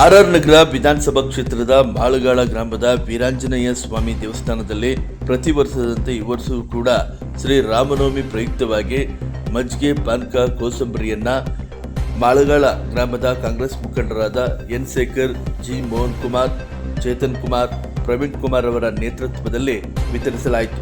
RR ನಗರ ವಿಧಾನಸಭಾ ಕ್ಷೇತ್ರದ ಮಾಳಗಾಳ ಗ್ರಾಮದ ವೀರಾಂಜನೇಯ ಸ್ವಾಮಿ ದೇವಸ್ಥಾನದಲ್ಲಿ ಪ್ರತಿ ವರ್ಷದಂತೆ ಈ ವರ್ಷವೂ ಕೂಡ ಶ್ರೀ ರಾಮನವಮಿ ಪ್ರಯುಕ್ತವಾಗಿ ಮಜ್ಜಿಗೆ, ಪಾನಕ, ಕೋಸಂಬರಿಯನ್ನ ಮಾಳಗಾಳ ಗ್ರಾಮದ ಕಾಂಗ್ರೆಸ್ ಮುಖಂಡರಾದ ಎನ್ ಶೇಖರ್ ಜಿ ಮೋಹನ್ ಕುಮಾರ್, ಚೇತನ್ ಕುಮಾರ್, ಪ್ರವೀಣ್ ಕುಮಾರ್ ಅವರ ನೇತೃತ್ವದಲ್ಲಿ ವಿತರಿಸಲಾಯಿತು.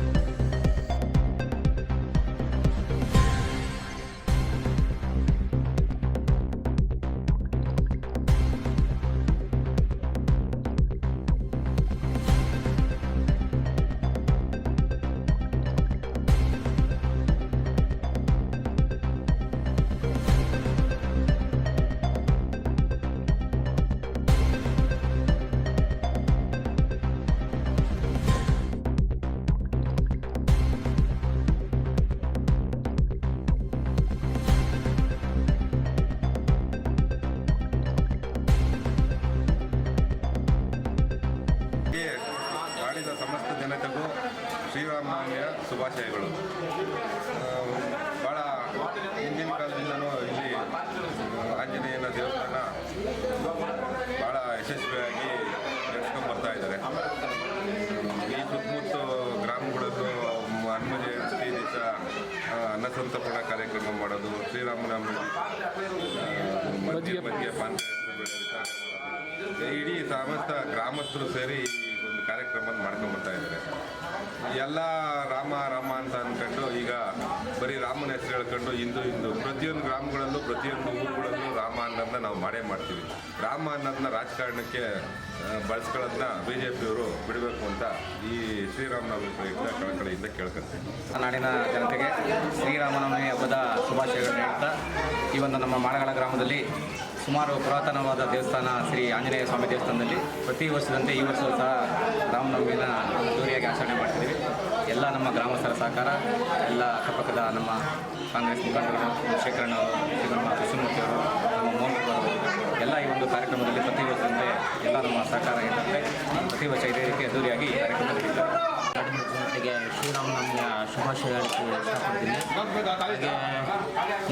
ಜನತೆಗೂ ಶ್ರೀರಾಮನವಮಿಯ ಶುಭಾಶಯಗಳು ಭಾಳ ಹಿಂದಿನ ಕಾಲದಿಂದಲೂ ಇಲ್ಲಿ ಆಂಜನೇಯನ ದೇವಸ್ಥಾನ ಭಾಳ ಯಶಸ್ವಿಯಾಗಿ ನಡೆಸ್ಕೊಂಡು ಬರ್ತಾ ಇದ್ದಾರೆ ಈ ಸುತ್ತಮುತ್ತ ಗ್ರಾಮಗಳದ್ದು ಹನುಮ ಜಯಂತಿ ದಿವಸ ಅನ್ನಸಂತರ್ಪಣ ಕಾರ್ಯಕ್ರಮ ಮಾಡೋದು, ಶ್ರೀರಾಮನವಮಿ ಮಧ್ಯ ಮಧ್ಯ ಪಾನ್. ಇಡೀ ಸಮಸ್ತ ಗ್ರಾಮಸ್ಥರು ಸೇರಿ ಒಂದು ಕಾರ್ಯಕ್ರಮ ಮಾಡ್ಕೊಂಡು ಬರ್ತಾ ಇದ್ದಾರೆ. ಎಲ್ಲ ರಾಮ ರಾಮ ಅಂತ ಅಂದ್ಕೊಂಡು ಈಗ ಬರೀ ರಾಮನ ಹೆಸರು ಹೇಳ್ಕೊಂಡು ಇಂದು ಇಂದು ಪ್ರತಿಯೊಂದು ಗ್ರಾಮಗಳಲ್ಲೂ, ಪ್ರತಿಯೊಂದು ಊರುಗಳಲ್ಲೂ ರಾಮ ಅನ್ನೋದನ್ನ ನಾವು ಮಾಡೇ ಮಾಡ್ತೀವಿ. ರಾಮ ಅನ್ನೋದನ್ನ ರಾಜಕಾರಣಕ್ಕೆ ಬಳಸ್ಕೊಳ್ಳೋದನ್ನ ಬಿ ಜೆ ಪಿಯವರು ಬಿಡಬೇಕು ಅಂತ ಈ ಶ್ರೀರಾಮನವಮಿ ಪ್ರಯುಕ್ತ ಕಳಕಳಿಯಿಂದ ಕೇಳ್ಕೊತೀನಿ ನಾಡಿನ ಜನತೆಗೆ ಶ್ರೀರಾಮನವಮಿ ಹಬ್ಬದ ಶುಭಾಶಯಗಳನ್ನು ಹೇಳ್ತಾ ಈ ಒಂದು ನಮ್ಮ ಮಾಡಗಳ ಗ್ರಾಮದಲ್ಲಿ ಸುಮಾರು ಪುರಾತನವಾದ ದೇವಸ್ಥಾನ ಶ್ರೀ ಆಂಜನೇಯ ಸ್ವಾಮಿ ದೇವಸ್ಥಾನದಲ್ಲಿ ಪ್ರತಿ ವರ್ಷದಂತೆ ಈ ವರ್ಷವೂ ಸಹ ರಾಮನವಮಿನ ಅದ್ದೂರಿಯಾಗಿ ಆಚರಣೆ ಮಾಡ್ತಿದ್ದೀವಿ. ಎಲ್ಲ ನಮ್ಮ ಗ್ರಾಮಸ್ಥರ ಸಹಕಾರ, ಎಲ್ಲ ಅಕ್ಕಪಕ್ಕದ ನಮ್ಮ ಕಾಂಗ್ರೆಸ್ ಮುಖಂಡರು, ಶೇಖರಣ್ಣ ಅವರು ಶ್ರೀ ನಮ್ಮ ಅವರು, ಎಲ್ಲ ಈ ಒಂದು ಕಾರ್ಯಕ್ರಮದಲ್ಲಿ ಪ್ರತಿ ವರ್ಷದಂತೆ ಎಲ್ಲ ನಮ್ಮ ಸಹಕಾರ ಇರುತ್ತೆ ಪ್ರತಿ ವರ್ಷ ಇದೇ ರೀತಿ ಅದ್ದೂರಿಯಾಗಿ ಈ ಕಾರ್ಯಕ್ರಮ ನಡೆಯುತ್ತೆ ನಾಡಿನ ಜನತೆಗೆ ಶುಭಾಶಯ ಹೇಳಕ್ಕೆ ಇಷ್ಟಪಡ್ತೀನಿ ಹಾಗೆ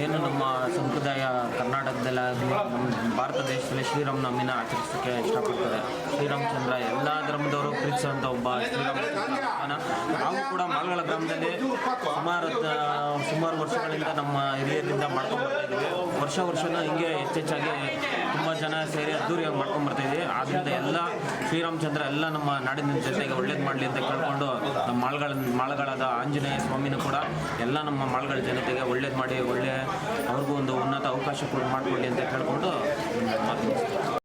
ಏನು ನಮ್ಮ ಸಂಪ್ರದಾಯ ಕರ್ನಾಟಕದಲ್ಲಾಗಲಿ, ನಮ್ಮ ಭಾರತ ದೇಶದಲ್ಲಿ ಶ್ರೀರಾಮನವಮಿನ ಆಚರಿಸೋಕ್ಕೆ ಇಷ್ಟಪಡ್ತಾರೆ. ಶ್ರೀರಾಮಚಂದ್ರ ಎಲ್ಲ ಧರ್ಮದವರು ಪ್ರೀತಿಸುವಂಥ ಒಬ್ಬ ಶ್ರೀರಾಮಚಂದ್ರ ನಾವು ಕೂಡ ಮಾಲ್ಗಳ ಗ್ರಾಮದಲ್ಲಿ ಸುಮಾರು ಸುಮಾರು ವರ್ಷಗಳಿಂದ ನಮ್ಮ ಹಿರಿಯರಿಂದ ಮಾಡ್ಕೊಂಡು ಬರ್ತಾ ಇದ್ದೀವಿ. ವರ್ಷ ವರ್ಷನೂ ಹಿಂಗೆ ಹೆಚ್ಚೆಚ್ಚಾಗಿ ಜನ ಸೇರಿ ಅದ್ದೂರಿಯಾಗಿ ಮಾಡ್ಕೊಂಡು ಬರ್ತಾಯಿದ್ವಿ ಆದ್ದರಿಂದ ಎಲ್ಲ ಶ್ರೀರಾಮಚಂದ್ರ ಎಲ್ಲ ನಮ್ಮ ನಾಡಿನ ಜೊತೆಗೆ ಒಳ್ಳೇದು ಮಾಡಲಿ ಅಂತ ಕೇಳ್ಕೊಂಡು ನಮ್ಮ ಮಾಳ್ಗಳ ಮಾಳ್ಗಳಾದ ಆಂಜನೇಯ ಸ್ವಾಮಿನೂ ಕೂಡ ಎಲ್ಲ ನಮ್ಮ ಮಾಳ್ಗಳ ಜನತೆಗೆ ಒಳ್ಳೇದು ಮಾಡಿ, ಒಳ್ಳೆ ಅವ್ರಿಗೂ ಒಂದು ಉನ್ನತ ಅವಕಾಶ ಮಾಡಿಕೊಡಿ ಅಂತ ಕೇಳಿಕೊಂಡು ಮಾತು